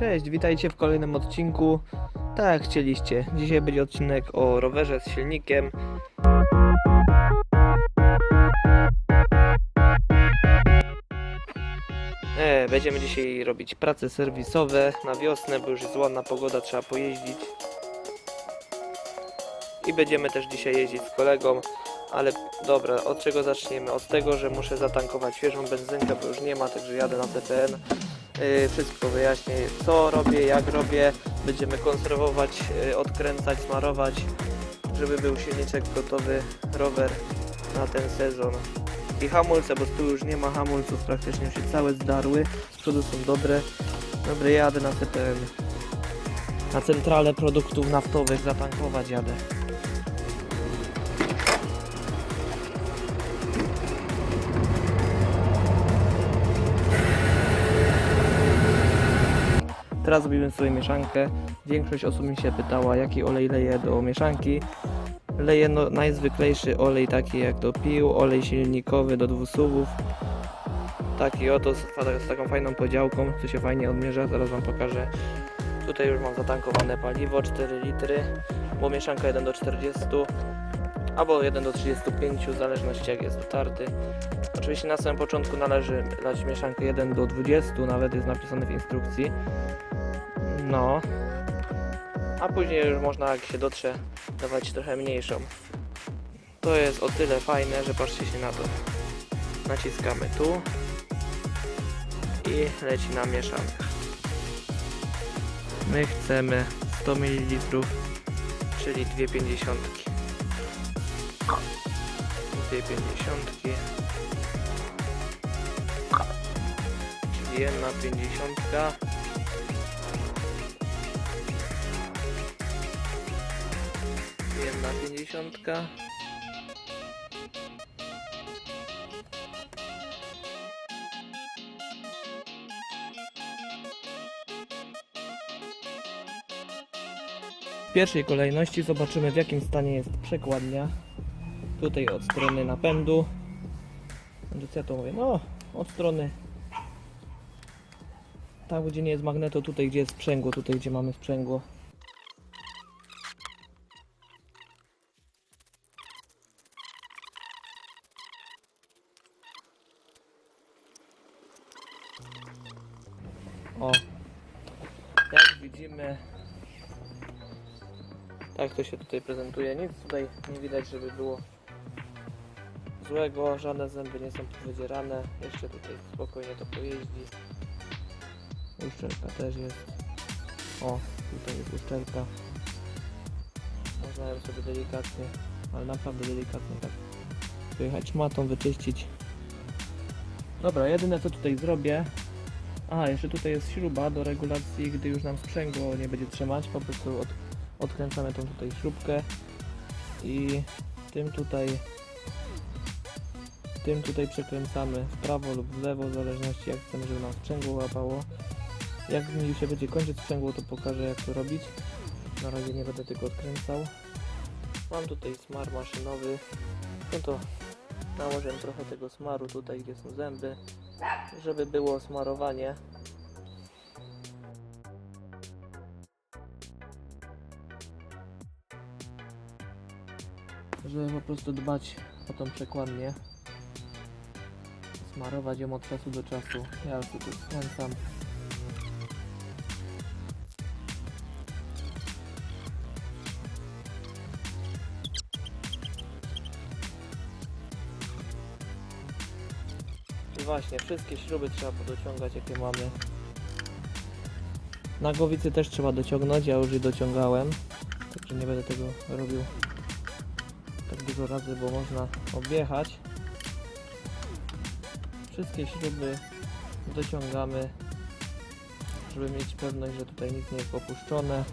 Cześć, witajcie w kolejnym odcinku. Tak chcieliście. Dzisiaj będzie odcinek o rowerze z silnikiem. E, będziemy dzisiaj robić prace serwisowe na wiosnę, bo już jest ładna pogoda, trzeba pojeździć. I będziemy też dzisiaj jeździć z kolegą, ale dobra, od czego zaczniemy? Od tego, że muszę zatankować świeżą benzynkę, bo już nie ma, także jadę na CPN. Yy, wszystko wyjaśnię, co robię, jak robię. Będziemy konserwować, yy, odkręcać, smarować, żeby był silniczek gotowy, rower na ten sezon. I hamulce, bo tyłu już nie ma hamulców, praktycznie się całe zdarły. Z przodu są dobre. Dobra, jadę na CPN. Na centralę produktów naftowych zatankować jadę. Teraz zrobimy sobie mieszankę. Większość osób mi się pytała, jaki olej leję do mieszanki. Leję no, najzwyklejszy olej, taki jak do pił, olej silnikowy do dwusuwów. Taki oto z, z taką fajną podziałką, co się fajnie odmierza, zaraz Wam pokażę. Tutaj już mam zatankowane paliwo, 4 litry, bo mieszanka 1 do 40 albo 1 do 35, w zależności jak jest dotarty. Oczywiście na samym początku należy lać mieszankę 1 do 20, nawet jest napisane w instrukcji. No. A później już można, jak się dotrze, dawać trochę mniejszą. To jest o tyle fajne, że patrzcie się na to. Naciskamy tu i leci nam mieszanka. My chcemy 100 ml, czyli 2,50. 2,50. Czyli jedna 50. Jedna pięćdziesiątka. W pierwszej kolejności zobaczymy w jakim stanie jest przekładnia. Tutaj od strony napędu. Więc ja to mówię, no od strony tam gdzie nie jest magneto, tutaj gdzie jest sprzęgło, tutaj gdzie mamy sprzęgło. Prezentuje. Nic tutaj nie widać, żeby było złego. Żadne zęby nie są wydzierane. Jeszcze tutaj spokojnie to pojeździ. Uszczelka też jest. O, tutaj jest uszczelka. Można ją sobie delikatnie, ale naprawdę delikatnie tak wyjechać matą, wyczyścić. Dobra, jedyne co tutaj zrobię, a, jeszcze tutaj jest śruba do regulacji, gdy już nam sprzęgło nie będzie trzymać, po prostu od, odkręcamy tą tutaj śrubkę i tym tutaj tym tutaj przekręcamy w prawo lub w lewo, w zależności jak chcemy, żeby nam sprzęgło łapało. Jak mi się będzie kończyć sprzęgło, to pokażę jak to robić. Na razie nie będę tego odkręcał. Mam tutaj smar maszynowy. No to nałożę trochę tego smaru tutaj, gdzie są zęby żeby było smarowanie. Żeby po prostu dbać o tą przekładnię. Smarować ją od czasu do czasu. Ja sobie tu skręcam. I właśnie, wszystkie śruby trzeba podociągać jakie mamy. Na głowicy też trzeba dociągnąć, ja już je dociągałem. Także nie będę tego robił dużo razy, bo można objechać. Wszystkie śruby dociągamy, żeby mieć pewność, że tutaj nic nie jest opuszczone.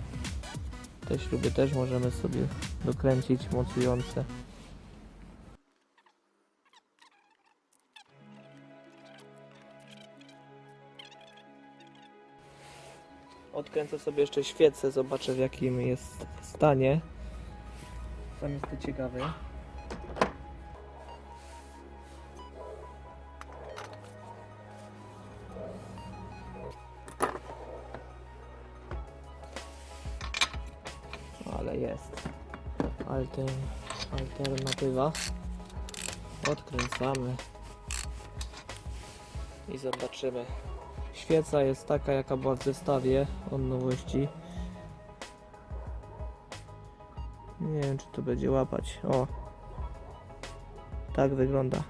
Te śruby też możemy sobie dokręcić mocujące. Odkręcę sobie jeszcze świecę, zobaczę w jakim jest stanie. Sam jestem ciekawy. ale jest. Altern, alternatywa. Odkręcamy. I zobaczymy. Świeca jest taka, jaka była w zestawie od nowości. Nie wiem, czy to będzie łapać. O! Tak wygląda.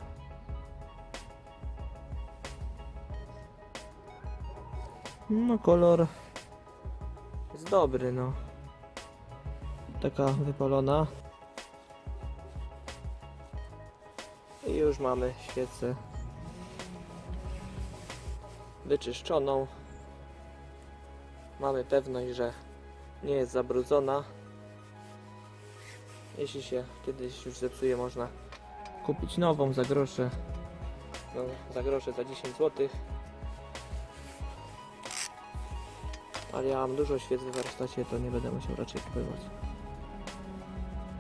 No, kolor jest dobry, no. Taka wypalona. I już mamy świecę wyczyszczoną. Mamy pewność, że nie jest zabrudzona. Jeśli się kiedyś już zepsuje, można kupić nową za grosze. No, za grosze za 10 zł. Ale ja mam dużo świec w warsztacie, to nie będę musiał raczej kupować.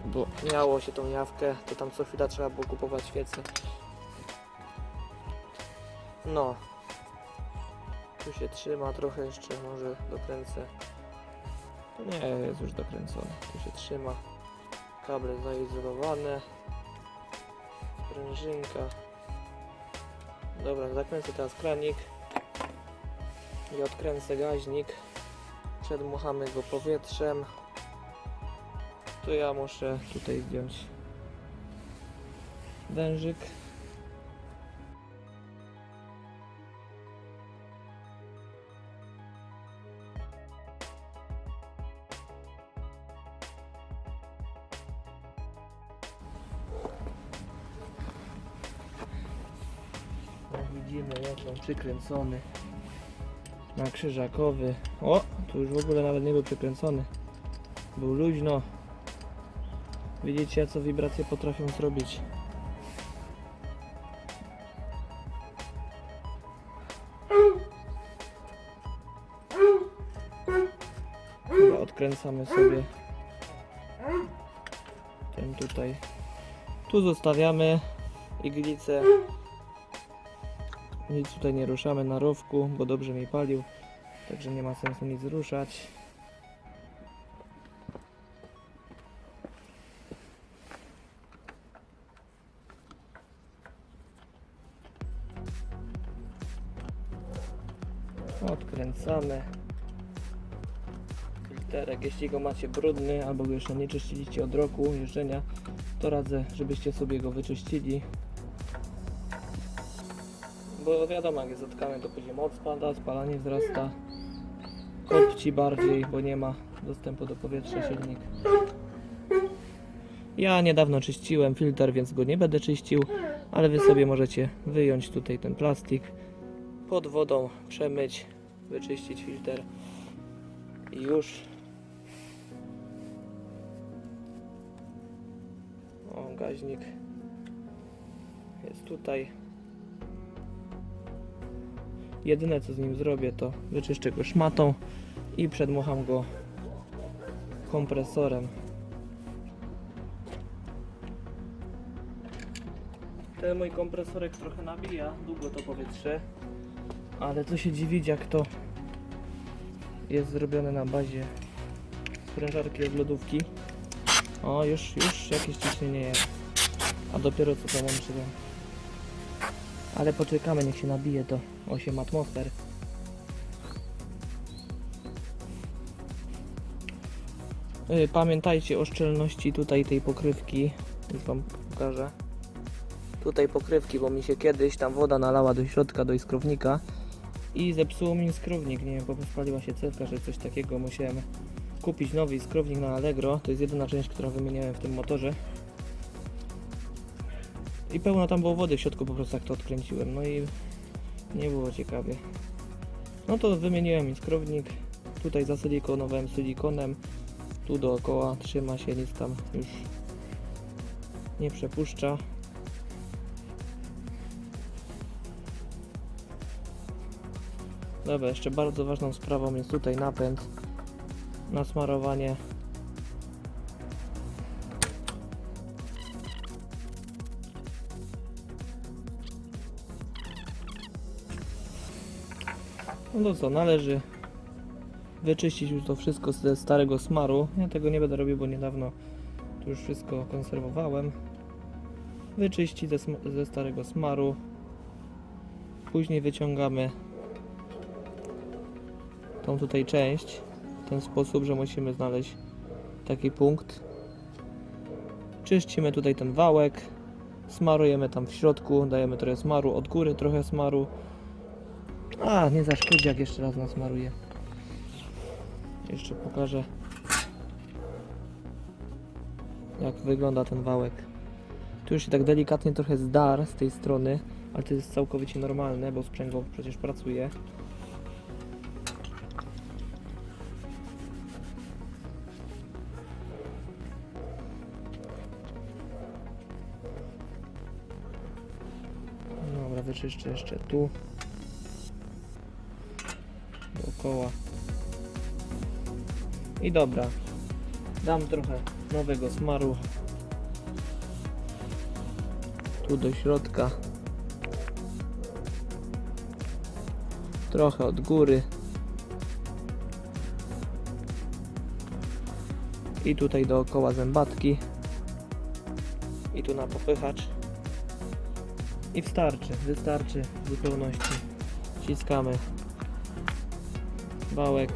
Bo miało się tą jawkę, to tam co chwila trzeba było kupować świece. No. Tu się trzyma trochę jeszcze, może dokręcę. Nie jest już dokręcone. Tu się trzyma. Kable zaizolowane. Sprężynka. Dobra, zakręcę teraz kranik. I odkręcę gaźnik. Przedmuchamy go powietrzem. To ja muszę tutaj zdjąć wężyk. Jak widzimy, jak on przykręcony na krzyżakowy. O, tu już w ogóle nawet nie był przykręcony. Był luźno. Widzicie, co wibracje potrafią zrobić. Dobra, odkręcamy sobie ten tutaj. Tu zostawiamy iglicę. Nic tutaj nie ruszamy na rowku, bo dobrze mi palił. Także nie ma sensu nic ruszać. Jeśli go macie brudny albo go jeszcze nie czyściliście od roku jeżdżenia, to radzę, żebyście sobie go wyczyścili. Bo wiadomo, jak jest zatkany, to później moc spada, spalanie wzrasta, kopci bardziej, bo nie ma dostępu do powietrza silnik. Ja niedawno czyściłem filtr, więc go nie będę czyścił, ale wy sobie możecie wyjąć tutaj ten plastik, pod wodą przemyć, wyczyścić filtr i już. O, gaźnik jest tutaj. Jedyne co z nim zrobię to wyczyszczę go szmatą i przedmucham go kompresorem. Ten mój kompresorek trochę nabija, długo to powietrze, ale co się dziwić jak to jest zrobione na bazie sprężarki od lodówki. O, już, już jakieś ciśnienie jest. A dopiero co połączyłem. Ale poczekamy, niech się nabije to 8 atmosfer. Y, Pamiętajcie o szczelności tutaj tej pokrywki. Już wam pokażę. Tutaj pokrywki, bo mi się kiedyś tam woda nalała do środka, do iskrownika i zepsuło mi skrownik. Nie wiem, bo spaliła się cewka, czy coś takiego. Musiałem kupić nowy skrownik na Allegro. To jest jedyna część, którą wymieniałem w tym motorze. I pełno tam było wody w środku, po prostu jak to odkręciłem. No i nie było ciekawie. No to wymieniłem skrownik. Tutaj zasilikonowałem silikonem. Tu dookoła trzyma się, nic tam już nie przepuszcza. Dobra, jeszcze bardzo ważną sprawą jest tutaj napęd na smarowanie. No to co, należy wyczyścić już to wszystko ze starego smaru. Ja tego nie będę robił, bo niedawno tu już wszystko konserwowałem. Wyczyścić ze, ze starego smaru. Później wyciągamy tą tutaj część ten sposób, że musimy znaleźć taki punkt. Czyścimy tutaj ten wałek, smarujemy tam w środku, dajemy trochę smaru, od góry trochę smaru. A, nie zaszkodzi jak jeszcze raz nasmaruję. Jeszcze pokażę jak wygląda ten wałek. Tu już się tak delikatnie trochę zdar z tej strony, ale to jest całkowicie normalne, bo sprzęgło przecież pracuje. Wyczyszczę jeszcze tu. Dookoła. I dobra. Dam trochę nowego smaru. Tu do środka. Trochę od góry. I tutaj dookoła zębatki. I tu na popychacz. I wystarczy, wystarczy w zupełności. Ściskamy bałek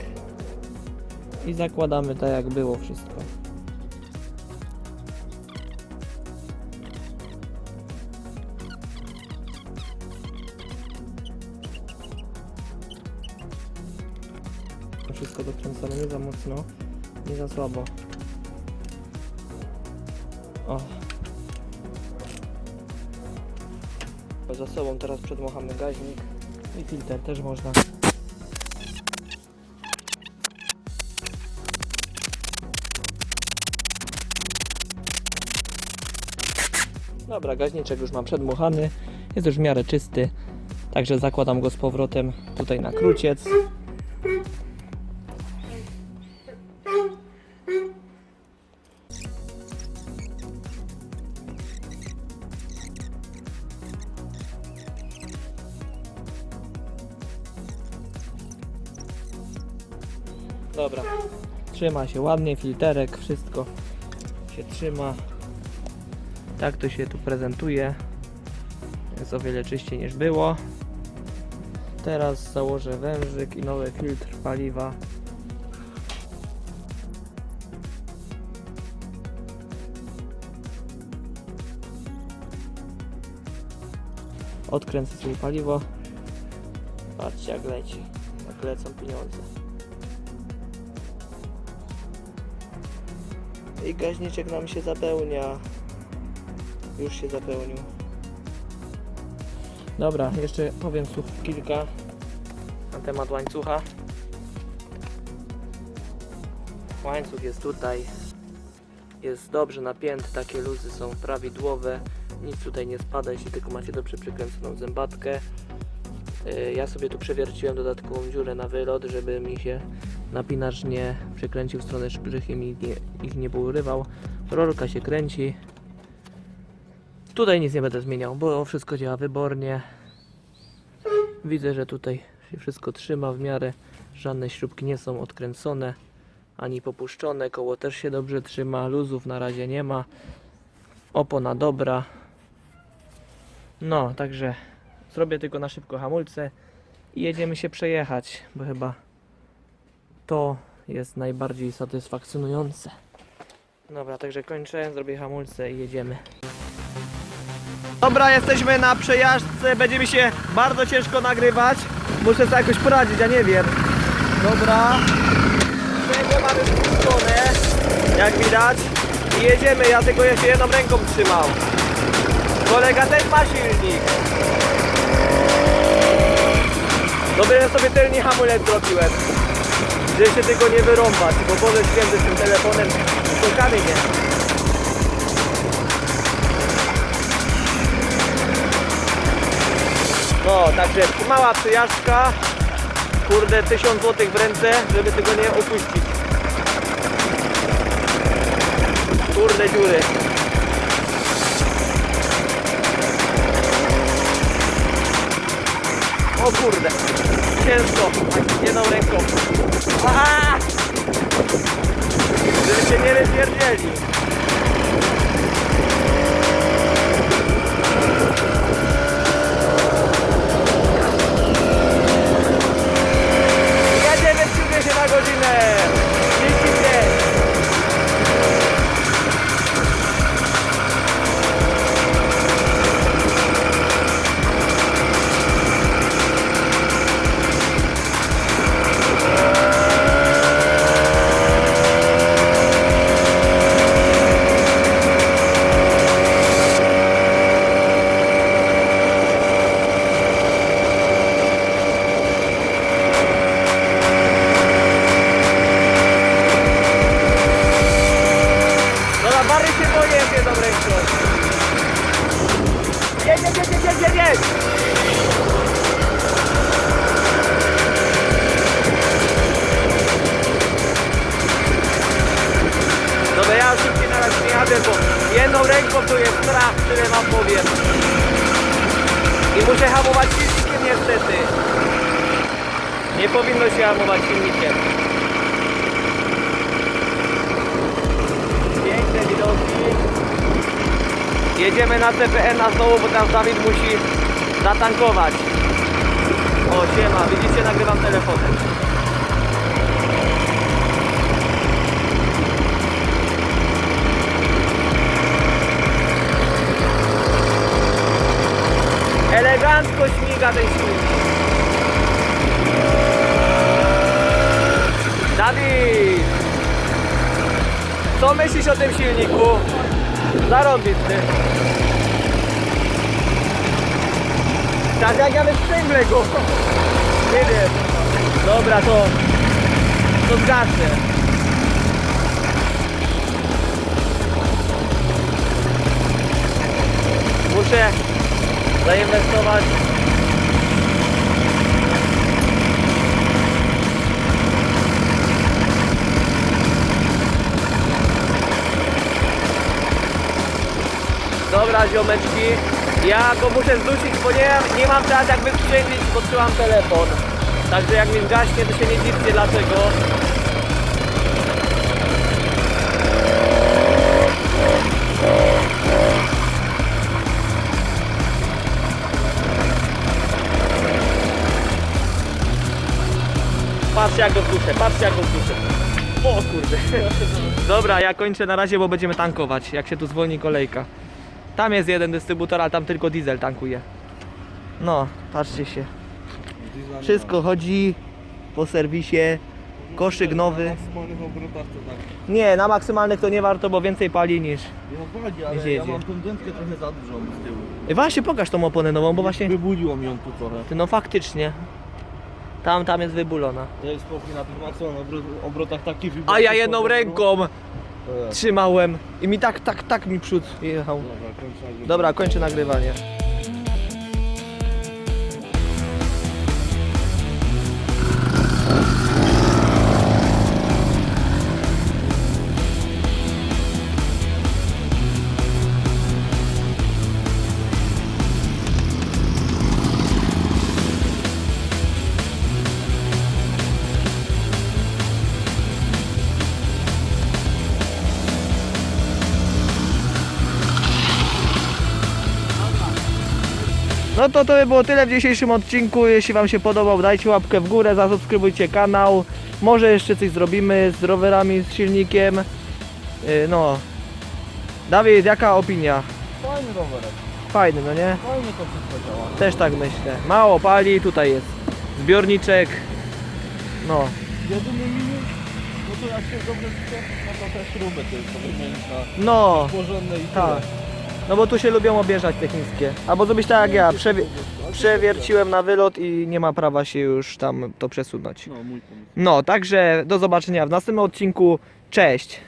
i zakładamy tak jak było wszystko. Wszystko dokręcone nie za mocno, nie za słabo. Za sobą teraz przedmuchamy gaźnik i filtr też można. Dobra, gaźniczek już mam przedmuchany, jest już w miarę czysty, także zakładam go z powrotem tutaj na kruciec. Dobra, trzyma się ładnie, filterek, wszystko się trzyma. Tak to się tu prezentuje. Jest o wiele czyściej niż było. Teraz założę wężyk i nowy filtr paliwa. Odkręcę sobie paliwo. Patrzcie jak leci, jak lecą pieniądze. I gaźniczek nam się zapełnia. Już się zapełnił. Dobra, jeszcze powiem słów kilka na temat łańcucha. Łańcuch jest tutaj. Jest dobrze napięty, takie luzy są prawidłowe. Nic tutaj nie spada, jeśli tylko macie dobrze przykręconą zębatkę. Yy, Ja sobie tu przewierciłem dodatkową dziurę na wylot, żeby mi się napinacz nie przekręcił w stronę szprych i mi nie, ich nie pourywał. Rolka się kręci. Tutaj nic nie będę zmieniał, bo wszystko działa wybornie. Widzę, że tutaj się wszystko trzyma w miarę. Żadne śrubki nie są odkręcone ani popuszczone. Koło też się dobrze trzyma. Luzów na razie nie ma. Opona dobra. No, także zrobię tylko na szybko hamulce i jedziemy się przejechać, bo chyba to jest najbardziej satysfakcjonujące. Dobra, także kończę, zrobię hamulce i jedziemy. Dobra, jesteśmy na przejażdżce, będzie mi się bardzo ciężko nagrywać. Muszę sobie jakoś poradzić, ja nie wiem. Dobra. Tego mamy spuszczone, jak widać. I jedziemy, ja tylko jeszcze jedną ręką trzymał. Kolega też ma silnik. Dobry sobie tylny hamulec zrobiłem. Żeby się tylko nie wyrąbać, bo Boże święty z tym telefonem to kamienie. No, także mała przyjażdżka. Kurde, 1000 zł w ręce, żeby tego nie opuścić. Kurde dziury. O kurde. ciężko. Jedną ręką. Aha! Żeby się nie rozpierdzieli. Powinno się hamować silnikiem. Piękne widoki. Jedziemy na CPN na znowu, bo tam Dawid musi zatankować. O, siema, widzicie, nagrywam telefonem. Elegancko śmiga ten silnik. Co myślisz o tym silniku? Zarąbisty. Tak jak ja wysprzęglę go. Nie wiem. Dobra, to... To zgaszę. Muszę zainwestować Dobra ziomeczki, ja go muszę zdusić, bo nie, nie mam teraz jak wysprzęglić, bo trzymam telefon. Także jak mi zgaśnie, to się nie dziwcie dlaczego. Patrzcie jak go zduszę, patrzcie jak go zduszę. O kurde. Dobra, ja kończę na razie, bo będziemy tankować, jak się tu zwolni kolejka. Tam jest jeden dystrybutor, ale tam tylko diesel tankuje. No, patrzcie się. Wszystko chodzi po serwisie. Koszyk nowy. Obrotach to tak. Nie, na maksymalnych to nie warto, bo więcej pali niż. No Nie ale ja mam tą dętkę trochę za dużą z tyłu. Ej, Właśnie pokaż tą oponę nową, bo właśnie. Wybudziło mi ją tu trochę. Ty, No faktycznie. Tam, tam jest wybulona. Ja jest spokój na tych maksymalnych obro- obrotach taki. A ja jedną ręką trzymałem i mi tak, tak, tak mi przód jechał. Dobra, kończę nagrywanie. No to to by było tyle w dzisiejszym odcinku. Jeśli Wam się podobał, dajcie łapkę w górę, zasubskrybujcie kanał. Może jeszcze coś zrobimy z rowerami, z silnikiem. Yy, No. Dawid, jaka opinia? Fajny rowerek. Fajny, no nie? Fajnie to wszystko działa. Też tak myślę. Mało pali, tutaj jest zbiorniczek. No. Jedyny minus, no to jak się dobrze no to te śruby tylko wymienić na No, porządne i tak. No bo tu się lubią obieżać te chińskie. Albo zrobić tak jak ja, przewie przewierciłem na wylot i nie ma prawa się już tam to przesunąć. No mój pomysł. No, także do zobaczenia w następnym odcinku. Cześć!